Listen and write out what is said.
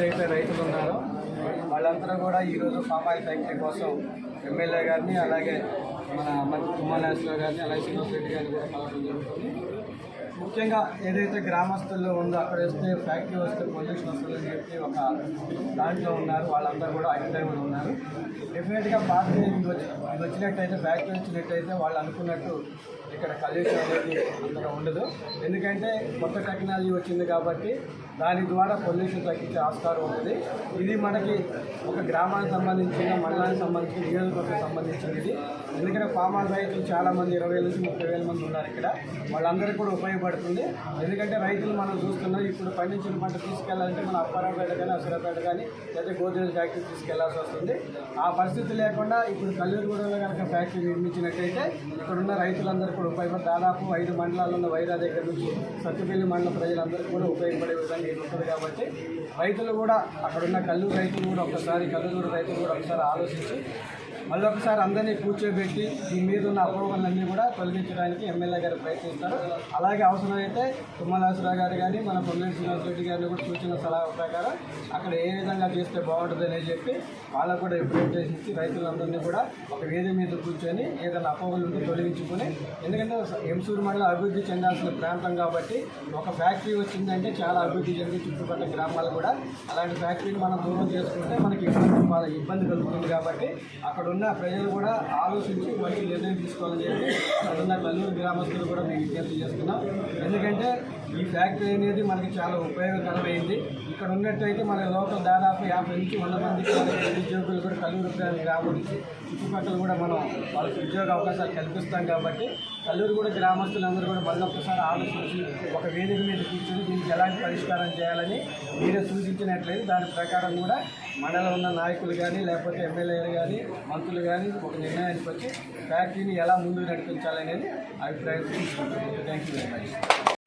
ఏదైతే రైతులు ఉన్నారో వాళ్ళందరూ కూడా ఈరోజు పామాయిల్ ఫ్యాక్టరీ కోసం ఎమ్మెల్యే గారిని అలాగే మన తుమ్మనేశ్వర గారిని అలాగే శ్రీనివాస్ రెడ్డి గారిని కూడా కలవడం జరుగుతుంది. ముఖ్యంగా ఏదైతే గ్రామస్తుల్లో ఉందో అక్కడ వస్తే ఫ్యాక్టరీ వస్తే పొల్యూషన్ వస్తుందని చెప్పి ఒక దాంట్లో ఉన్నారు. వాళ్ళందరూ కూడా అభిప్రాయంలో ఉన్నారు. డెఫినెట్గా పార్టీ ఇది వచ్చినట్టయితే ఫ్యాక్టరీ వచ్చినట్టయితే వాళ్ళు అనుకున్నట్టు ఇక్కడ కల్యూషన్ అనేది అంతగా ఉండదు. ఎందుకంటే కొత్త టెక్నాలజీ వచ్చింది కాబట్టి దాని ద్వారా పొల్యూషన్ తగ్గించే ఆస్కారం ఉంటుంది ఇది మనకి ఒక గ్రామానికి సంబంధించిన మండలానికి సంబంధించిన నియోజకవర్గం సంబంధించినది. ఎందుకంటే ఫామ్ ఆయిల్ రైతులు చాలామంది ఇరవై వేల నుంచి ముప్పై వేల మంది ఉన్నారు ఇక్కడ. వాళ్ళందరికీ కూడా ఉపయోగపడుతుంది ఎందుకంటే రైతులు మనం చూస్తున్నాం ఇప్పుడు పండించిన పంట తీసుకెళ్ళాలంటే మన అప్పారాపేట కానీ అసురాపేట కానీ లేదా గోద్రేజ్ ఫ్యాక్టరీ తీసుకెళ్ళాల్సి వస్తుంది. ఆ పరిస్థితి లేకుండా ఇప్పుడు కల్లూరుగూడలో కనుక ఫ్యాక్టరీ నిర్మించినట్టయితే ఇక్కడున్న రైతులందరూ కూడా ఉపయోగపడి దాదాపు ఐదు మండలాల్లో ఉన్న వైరా దగ్గర నుంచి సత్తుపల్లి మండల ప్రజలందరూ కూడా ఉపయోగపడే విధంగా ఇది ఉంటుంది కాబట్టి రైతులు కూడా అక్కడున్న కల్లూరు రైతులు కూడా ఒకసారి కల్లూరు రైతులు కూడా ఒకసారి ఆలోచించి మళ్ళీ ఒకసారి అందరినీ కూర్చోబెట్టి దీని మీద ఉన్న అపోహలన్నీ కూడా తొలగించడానికి ఎమ్మెల్యే గారు ప్రయత్నిస్తారు. అలాగే అవసరమైతే తుమ్మలాసరావు గారు కానీ మన పొంగల్ శ్రీనివాస్ రెడ్డి గారిని కూడా సూచన సలహా ప్రకారం అక్కడ ఏ విధంగా చేస్తే బాగుంటుంది అని చెప్పి వాళ్ళకు కూడా రిప్రజెంటేషన్ ఇచ్చి రైతులందరినీ కూడా ఒక వేది మీద కూర్చొని ఏదైనా అపోహలు ఉంటే తొలగించుకొని ఎందుకంటే ఎంసూరు మండలం అభివృద్ధి చెందాల్సిన ప్రాంతం కాబట్టి ఒక ఫ్యాక్టరీ వచ్చిందంటే చాలా అభివృద్ధి చెంది చుట్టుపక్కల గ్రామాలు కూడా అలాంటి ఫ్యాక్టరీని మనం దూరం చేసుకుంటే మనకి ఇబ్బంది ఇబ్బంది కలుగుతుంది కాబట్టి అక్కడ ఉన్న ఉన్న ప్రజలు కూడా ఆలోచించి మంచి నిర్ణయం తీసుకోవాలని చెప్పి అక్కడ ఉన్న కల్లూరు గ్రామస్తులు కూడా మేము విజ్ఞప్తి చేస్తున్నాం. ఎందుకంటే ఈ ఫ్యాక్టరీ అనేది మనకి చాలా ఉపయోగకరమైంది. ఇక్కడ ఉన్నట్టయితే మన లోకల్ దాదాపు యాభై నుంచి వంద మంది ఉద్యోగులు నిరుద్యోగులు కూడా కల్లూరు గ్రా- గ్రామం నుంచి చుట్టుపక్కల కూడా మనం వాళ్ళకి ఉద్యోగ అవకాశాలు కల్పిస్తాం కాబట్టి కల్లూరు కూడా గ్రామస్తులందరూ కూడా మళ్ళీ ఒకసారి ఆలోచించి ఒక వేదిక మీద కూర్చొని దీనికి ఎలాంటి పరిష్కారం చేయాలని మీరే సూచించినట్లయితే దాని ప్రకారం కూడా మండలం ఉన్న నాయకులు కానీ లేకపోతే ఎమ్మెల్యేలు కానీ మంత్రులు కానీ ఒక నిర్ణయానికి వచ్చి ఫ్యాక్టరీని ఎలా ముందుకు నడిపించాలనేది అభిప్రాయం తీసుకుంటున్నాను. Thank you very much